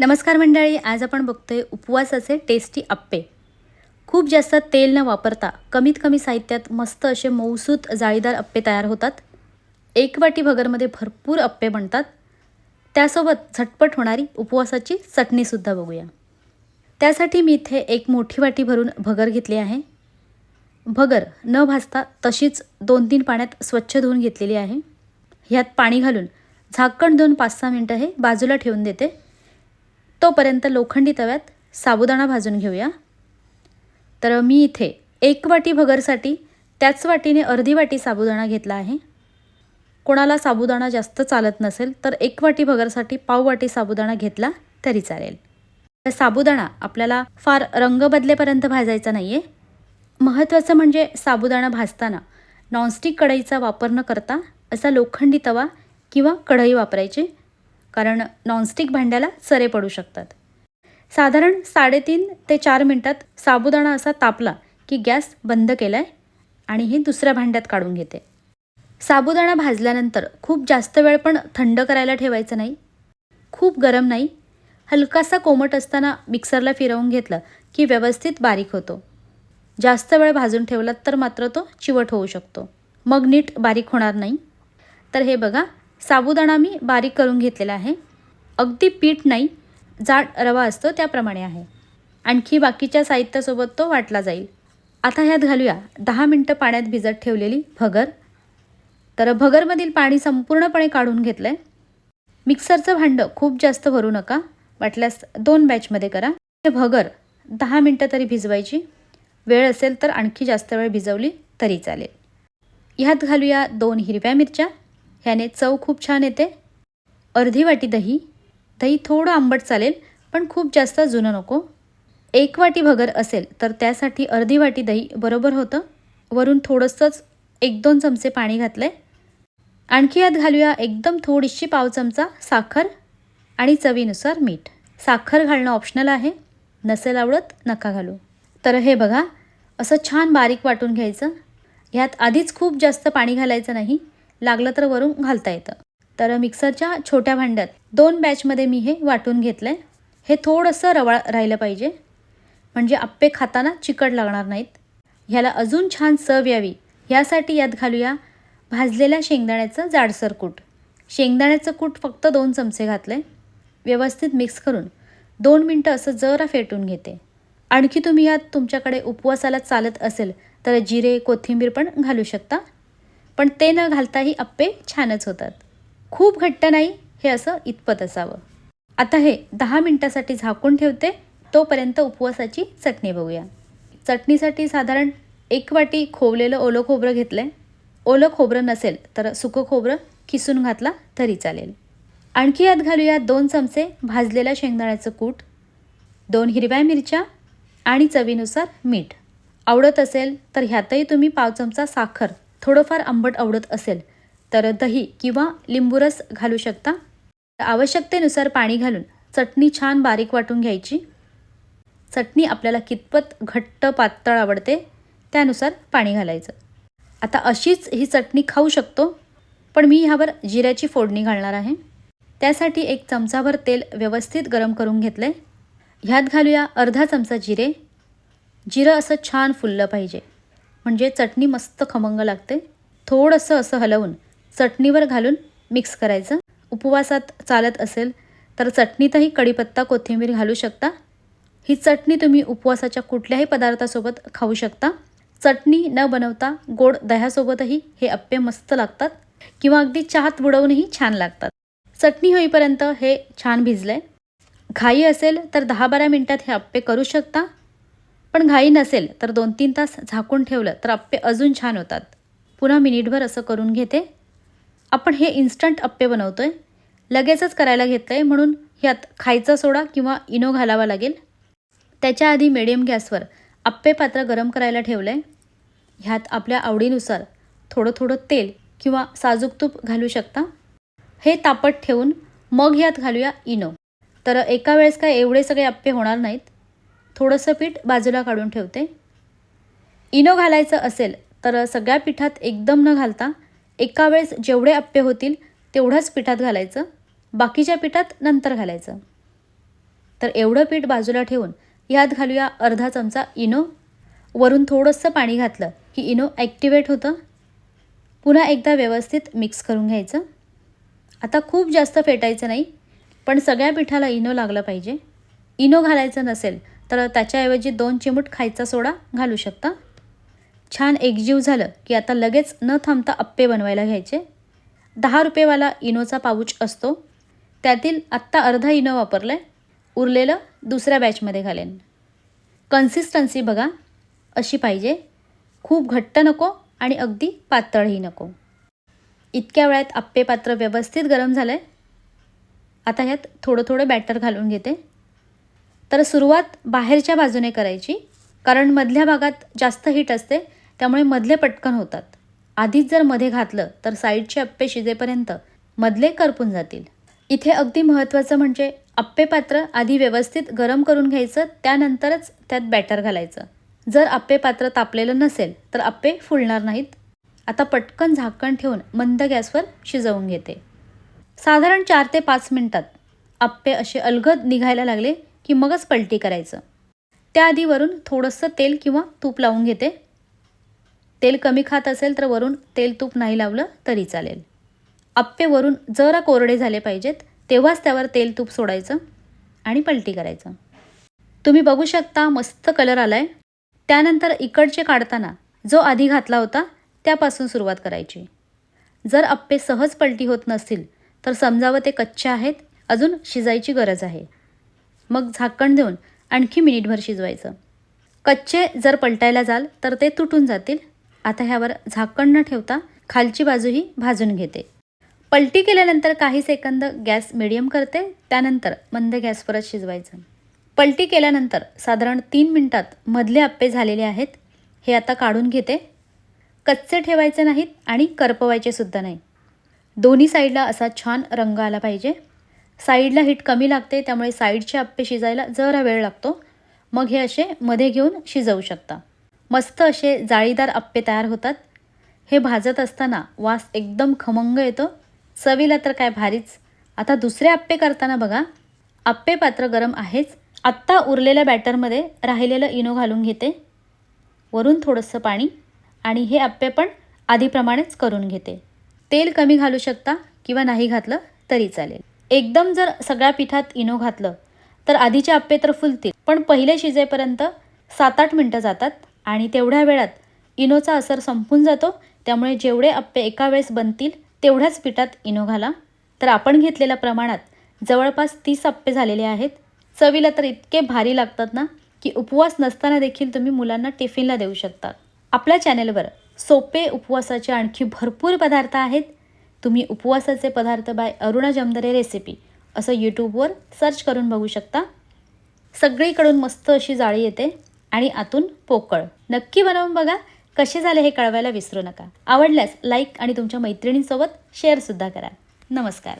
नमस्कार मंडळी आज आपण बघतोय उपवासाचे टेस्टी अप्पे. खूप जास्त तेल न वापरता कमीत कमी साहित्यात मस्त असे मऊसूत जाळीदार अप्पे तयार होतात. एक वाटी भगरमध्ये भरपूर अप्पे बनतात. त्यासोबत झटपट होणारी उपवासाची चटणीसुद्धा बघूया. त्यासाठी मी इथे एक मोठी वाटी भरून भगर घेतली आहे. भगर न भाजता तशीच दोन तीन पाण्यात स्वच्छ धुवून घेतलेली आहे. ह्यात पाणी घालून झाकण देऊन पाच सहा मिनटं हे बाजूला ठेवून देते. तोपर्यंत लोखंडी तव्यात साबुदाणा भाजून घेऊया. तर मी इथे एक वाटी भगरसाठी त्याच वाटीने अर्धी वाटी साबुदाणा घेतला आहे. कोणाला साबुदाणा जास्त चालत नसेल तर एक वाटी भगरसाठी पाव वाटी साबुदाणा घेतला तरी चालेल. तर साबुदाणा आपल्याला फार रंग बदलेपर्यंत भाजायचा नाही आहे महत्त्वाचं म्हणजे साबुदाणा भाजताना नॉनस्टिक कढईचा वापर न करता असा लोखंडी तवा किंवा कढई वापरायची. कारण नॉनस्टिक भांड्याला सरे पडू शकतात. साधारण साडेतीन ते चार मिनटात साबुदाणा असा तापला की गॅस बंद केला आहे आणि हे दुसऱ्या भांड्यात काढून घेते. साबुदाणा भाजल्यानंतर खूप जास्त वेळ पण थंड करायला ठेवायचं नाही. खूप गरम नाही. हलकासा कोमट असताना मिक्सरला फिरवून घेतलं की व्यवस्थित बारीक होतो. जास्त वेळ भाजून ठेवलात तर मात्र तो चिवट होऊ शकतो. मग नीट बारीक होणार नाही. तर हे बघा साबुदाणा मी बारीक करून घेतलेला आहे. अगदी पीठ नाही जाड रवा असतो त्याप्रमाणे आहे. आणखी बाकीच्या साहित्यासोबत तो वाटला जाईल. आता ह्यात घालूया दहा मिनटं पाण्यात भिजत ठेवलेली भगर. तर भगरमधील पाणी संपूर्णपणे काढून घेतलं आहे मिक्सरचं भांडं खूप जास्त भरू नका. वाटल्यास दोन बॅचमध्ये करा. हे भगर दहा मिनटं तरी भिजवायची. वेळ असेल तर आणखी जास्त वेळ भिजवली तरी चालेल. ह्यात घालूया दोन हिरव्या मिरच्या. ह्याने चव खूप छान येते. अर्धी वाटी दही. दही थोडं आंबट चालेल पण खूप जास्त जुनं नको. एक वाटी भगर असेल तर त्यासाठी अर्धी वाटी दही बरोबर होतं. वरून थोडंसंच एक दोन चमचे पाणी घातलं आहे आणखी यात घालूया एकदम थोडीशी पाव चमचा साखर आणि चवीनुसार मीठ. साखर घालणं ऑप्शनल आहे. नसेल आवडत नका घालू. तर हे बघा असं छान बारीक वाटून घ्यायचं. ह्यात आधीच खूप जास्त पाणी घालायचं नाही. लागलं तर वरून घालता येतं. तर मिक्सरच्या छोट्या भांड्यात दोन बॅचमध्ये मी हे वाटून घेतलं आहे हे थोडंसं रवाळ राहिलं पाहिजे. म्हणजे आप्पे खाताना चिकट लागणार नाहीत. ह्याला अजून छान चव यावी. ह्यासाठी यात घालूया भाजलेल्या शेंगदाण्याचं जाडसर कूट. शेंगदाण्याचं कूट फक्त दोन चमचे घातले व्यवस्थित मिक्स करून दोन मिनटं असं जरा फेटून घेते. आणखी तुम्ही यात तुमच्याकडे उपवासाला चालत असेल तर जिरे कोथिंबीर पण घालू शकता. पण ते न घालताही अप्पे छानच होतात. खूप घट्ट नाही हे असं इतपत असावं. आता हे दहा मिनटासाठी झाकून ठेवते तोपर्यंत उपवासाची चटणी बघूया. चटणीसाठी साधारण एक वाटी खोवलेलं ओलं खोबरं घेतलं आहे ओलं खोबरं नसेल तर सुकं खोबरं किसून घातला तरी चालेल. आणखी यात घालूया दोन चमचे भाजलेल्या शेंगदाण्याचं कूट दोन हिरव्या मिरच्या आणि चवीनुसार मीठ. आवडत असेल तर ह्यातही तुम्ही पाव चमचा साखर थोडंफार आंबट आवडत असेल तर दही किंवा लिंबूरस घालू शकता? आवश्यकतेनुसार पाणी घालून चटणी छान बारीक वाटून घ्यायची. चटणी आपल्याला कितपत घट्ट पातळ आवडते त्यानुसार पाणी घालायचं. आता अशीच ही चटणी खाऊ शकतो पण मी ह्यावर जिऱ्याची फोडणी घालणार आहे. त्यासाठी एक चमचाभर तेल व्यवस्थित गरम करून घेतलं आहे ह्यात घालूया अर्धा चमचा जिरे. जिरं असं छान फुललं पाहिजे. म्हणजे चटणी मस्त खमंग लागते. थोडंसं असं हलवून चटणीवर घालून मिक्स करायचं. उपवासात चालत असेल तर चटणीतही कढीपत्ता कोथिंबीर घालू शकता. ही चटणी तुम्ही उपवासाच्या कुठल्याही पदार्थासोबत खाऊ शकता. चटणी न बनवता गोड दह्यासोबतही हे अप्पे मस्त लागतात किंवा अगदी चहात बुडवूनही छान लागतात. चटणी होईपर्यंत हे छान भिजलं आहे घाई असेल तर दहा बारा मिनटात हे अप्पे करू शकता. पण घाई नसेल तर दोन तीन तास झाकून ठेवलं तर अप्पे अजून छान होतात. पुन्हा मिनिटभर असं करून घेते. आपण हे इन्स्टंट अप्पे बनवतो आहे लगेचच करायला घेतलं आहे म्हणून ह्यात खायचा सोडा किंवा इनो घालावा लागेल. त्याच्या आधी मिडियम गॅसवर अप्पे पात्र गरम करायला ठेवलं आहे ह्यात आपल्या आवडीनुसार थोडं थोडं तेल किंवा साजूक तूप घालू शकता. हे तापत ठेवून मग ह्यात घालूया इनो. तर एका वेळेस काय एवढे सगळे अप्पे होणार नाहीत. थोडंसं पीठ बाजूला काढून ठेवते. इनो घालायचं असेल तर सगळ्या पिठात एकदम न घालता एका वेळेस जेवढे अप्पे होतील तेवढ्याच पिठात घालायचं. बाकीच्या पिठात नंतर घालायचं. तर एवढं पीठ बाजूला ठेवून ह्यात घालूया अर्धा चमचा इनो. वरून थोडंसं पाणी घातलं की इनो ॲक्टिवेट होतं. पुन्हा एकदा व्यवस्थित मिक्स करून घ्यायचं. आता खूप जास्त फेटायचं नाही पण सगळ्या पिठाला इनो लागलं पाहिजे. इनो घालायचं नसेल तर त्याच्याऐवजी दोन चिमूट खायचा सोडा घालू शकता? छान एकजीव झालं की आता लगेच न थांबता अप्पे बनवायला घ्यायचे. दहा रुपयेवाला इनोचा पाऊच असतो. त्यातील आत्ता अर्धा इनो वापरलं आहे उरलेलं दुसऱ्या बॅचमध्ये घालेन. कन्सिस्टन्सी बघा. अशी पाहिजे. खूप घट्ट नको आणि अगदी पातळही नको. इतक्या वेळात आप्पे पात्र व्यवस्थित गरम झालं आहे आता ह्यात थोडं थोडं बॅटर घालून घेते. तर सुरुवात बाहेरच्या बाजूने करायची कारण मधल्या भागात जास्त हीट असते त्यामुळे मधले पटकन होतात. आधीच जर मध्ये घातलं तर साईडचे अप्पे शिजेपर्यंत मधले करपून जातील. इथे अगदी महत्त्वाचं म्हणजे अप्पे पात्र आधी व्यवस्थित गरम करून घ्यायचं त्यानंतरच त्यात बॅटर घालायचं. जर अप्पे पात्र तापलेलं नसेल तर अप्पे फुलणार नाहीत. आता पटकन झाकण ठेवून मंद गॅसवर शिजवून घेते. साधारण चार ते पाच मिनटात अप्पे असे अलगद निघायला लागले की मगच पलटी करायचं. त्याआधी वरून थोडंसं तेल किंवा तूप लावून घेते. तेल कमी खात असेल तर वरून तेल तूप नाही लावलं तरी चालेल. अप्पे वरून जरा कोरडे झाले पाहिजेत तेव्हाच त्यावर तेल तूप सोडायचं आणि पलटी करायचं. तुम्ही बघू शकता मस्त कलर आला आहे त्यानंतर इकडचे काढताना जो आधी घातला होता त्यापासून सुरुवात करायची. जर अप्पे सहज पलटी होत नसतील तर समजावं ते कच्चे आहेत अजून शिजायची गरज आहे. मग झाकण देऊन आणखी मिनिटभर शिजवायचं. कच्चे जर पलटायला जाल तर ते तुटून जातील. आता ह्यावर झाकण न ठेवता खालची बाजूही भाजून घेते. पलटी केल्यानंतर काही सेकंद गॅस मिडियम करते त्यानंतर मंद गॅसवरच शिजवायचं. पलटी केल्यानंतर साधारण तीन मिनटात मधले अप्पे झालेले आहेत हे आता काढून घेते. कच्चे ठेवायचे नाहीत आणि करपवायचे सुद्धा नाही. दोन्ही साईडला असा छान रंग आला पाहिजे. साईडला हीट कमी लागते त्यामुळे साईडचे अप्पे शिजायला जरा वेळ लागतो. मग हे असे मध्ये घेऊन शिजवू शकता. मस्त असे जाळीदार अप्पे तयार होतात. हे भाजत असताना वास एकदम खमंग येतो. चवीला तर काय भारीच. आता दुसरे आप्पे करताना बघा. अप्पे पात्र गरम आहेच. आत्ता उरलेल्या बॅटरमध्ये राहिलेलं इनो घालून घेते. वरून थोडंसं पाणी आणि हे अप्पे पण आधीप्रमाणेच करून घेते. तेल कमी घालू शकता किंवा नाही घातलं तरी चालेल. एकदम जर सगळ्या पिठात इनो घातलं तर आधीचे आप्पे तर फुलतील. पण पहिले शिजेपर्यंत सात आठ मिनटं जातात आणि तेवढ्या वेळात इनोचा असर संपून जातो. त्यामुळे जेवढे आप्पे एका वेळेस बनतील तेवढ्याच पिठात इनो घाला. तर आपण घेतलेल्या प्रमाणात जवळपास तीस आप्पे झालेले आहेत. चवीला तर इतके भारी लागतात ना की उपवास नसताना देखील तुम्ही मुलांना टिफिनला देऊ शकता. आपल्या चॅनेलवर सोपे उपवासाचे आणखी भरपूर पदार्थ आहेत. तुम्ही उपवासाचे पदार्थ बाय अरुणा जमदरे रेसिपी असं यूट्यूबवर सर्च करून बघू शकता. सगळीकडून मस्त अशी जाळी येते आणि आतून पोकळ. नक्की बनवून बघा. कसे झाले हे कळवायला विसरू नका. आवडल्यास लाईक आणि तुमच्या मैत्रिणींसोबत शेअरसुद्धा करा. नमस्कार.